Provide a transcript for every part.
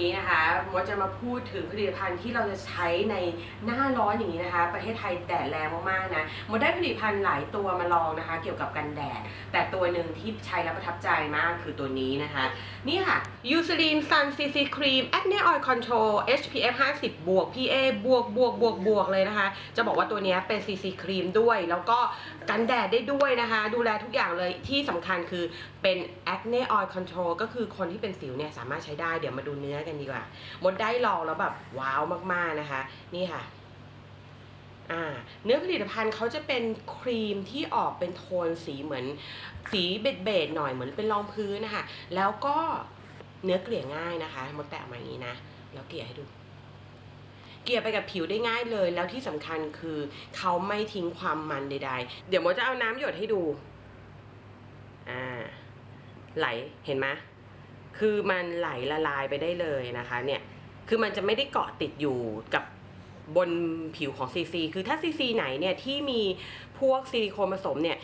นี้นะคะ มดจะมาพูดถึงผลิตภัณฑ์ที่เราจะใช้ในหน้าร้อนอย่างนี้นะคะ ประเทศไทยแดดแรงมากๆนะมดได้ผลิตภัณฑ์หลายตัวมาลองนะคะ เกี่ยวกับกันแดด แต่ตัวหนึ่งที่ใช้แล้วประทับใจมากคือตัวนี้นะคะ นี่ค่ะ Eucerin Sun CC Cream Acne Oil Control SPF 50 บวก PA บวกบวกบวกบวกเลยนะคะ จะบอกว่าตัวนี้เป็น CC Cream ด้วย แล้วก็กันแดดได้ด้วยนะคะ ดูแลทุกอย่างเลยที่สำคัญคือเป็น Acne Oil Control ก็คือคนที่เป็นสิวเนี่ยสามารถใช้ได้เดี๋ยวมาดูเนื้อกันดีกว่ามดได้ลองแล้วแบบว้าวมากๆนะคะ นี่ค่ะอ่าเนื้อผลิตภัณฑ์เขาจะเป็นครีมที่ออกเป็นโทนสีเหมือนสีเบจเบจๆหน่อยเหมือนเป็นรองพื้นนะคะ แล้วก็เนื้อเกลี่ยง่ายนะคะมดแตะมาอย่างนี้นะ แล้วเกลี่ยให้ดู เกลี่ยไปกับผิวได้ง่ายเลย แล้วที่สำคัญคือเขาไม่ทิ้งความมันใดๆ เดี๋ยวมดจะเอาน้ำหยดให้ดู อ่า ไหลเห็นไหมคือมันไหลละลายไปได้เลยนะคะ เนี่ย คือมันจะไม่ได้เกาะติดอยู่กับบนผิวของซีซีคือถ้าซีซีไหนเนี่ยที่มีพวกซิลิโคนผสมเนี่ย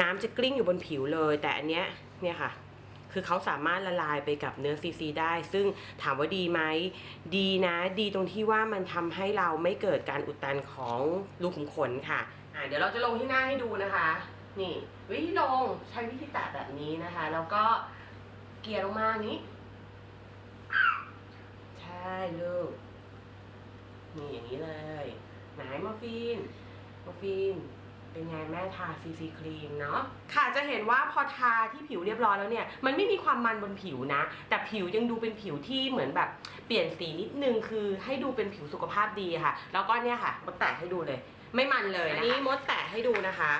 น้ำจะกลิ้งอยู่บนผิวเลย แต่อันเนี้ยเนี่ยค่ะ คือเขาสามารถละลายไปกับเนื้อซีซีได้ ซึ่งถามว่าดีไหมดีนะ ดีตรงที่ว่ามันทำให้เราไม่เกิดการอุดตันของรูขุมขนค่ะอ่าเดี๋ยวเราจะลงที่หน้าให้ดูนะคะ นี่ วิธีลงใช้วิธีแตะแบบนี้นะคะ แล้วก็เกลี่ยลงมานี้ ลูก นี่อย่างนี้เลย ไหนมาฟินมาฟิน เป็นไงแม่ทาซีซีครีมเนาะ ค่ะจะเห็นว่าพอทาที่ผิวเรียบร้อยแล้วเนี่ย มันไม่มีความมันบนผิวนะ แต่ผิวยังดูเป็นผิวที่เหมือนแบบเปลี่ยนสีนิดนึงคือให้ดูเป็นผิวสุขภาพดีค่ะ แล้วก็เนี่ยค่ะมดแตะให้ดูเลย ไม่มันเลยนะคะอันนี้มดแตะให้ดูนะคะ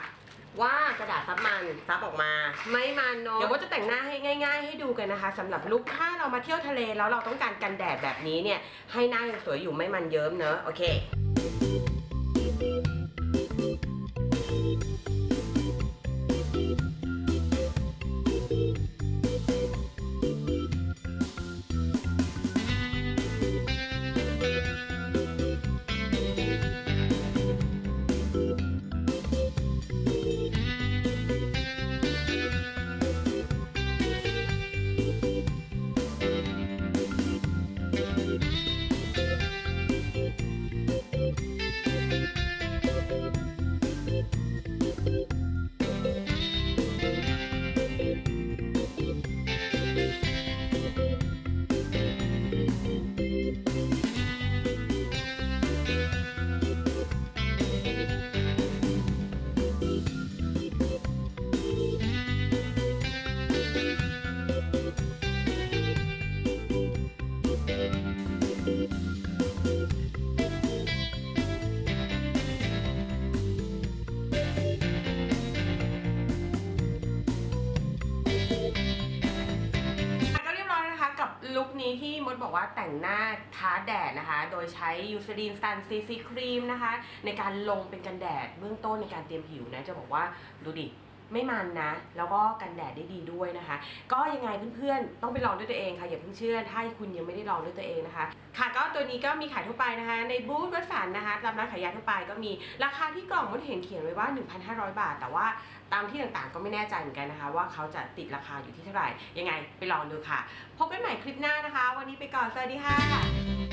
ว่ากระดาษซับมันซับออกมา ไม่มันเนาะเดี๋ยวว่าจะแต่งหน้าให้ง่าย ๆ ให้ดูกันนะคะสำหรับลุคถ้าเรามาเที่ยวทะเลแล้วเราต้องการกันแดดแบบนี้เนี่ยให้หน้ายังสวยอยู่ไม่มันเยิ้มเนอะโอเค ที่มดบอกว่าแต่งหน้าท้าแดดนะคะ โดยใช้ยูซรีนซันซีซีครีมนะคะ ในการลงเป็นกันแดดเบื้องต้นในการเตรียมผิวนะ จะบอกว่าดูดิ ไม่มันนะ แล้วก็กันแดดได้ดีด้วยนะคะ ก็ยังไงเพื่อนๆ ต้องไปลองด้วยตัวเองค่ะ อย่าเพิ่งเชื่อ ถ้าคุณยังไม่ได้ลองด้วยตัวเองนะคะ ค่ะก็ตัวนี้ก็มีขายทั่วไปนะคะ ในบูธวัสันนะคะตามร้านขายยาทั่วไปก็มีราคาที่กล่องมดเห็นเขียนไว้ว่า 1,500 บาท แต่ว่าตามที่ต่างๆ ก็ไม่แน่ใจเหมือนกันนะคะ ว่าเขาจะติดราคาอยู่ที่เท่าไหร่ยังไงไปลองดูค่ะ พบกันใหม่คลิปหน้านะคะ วันนี้ไปก่อนสวัสดีค่ะ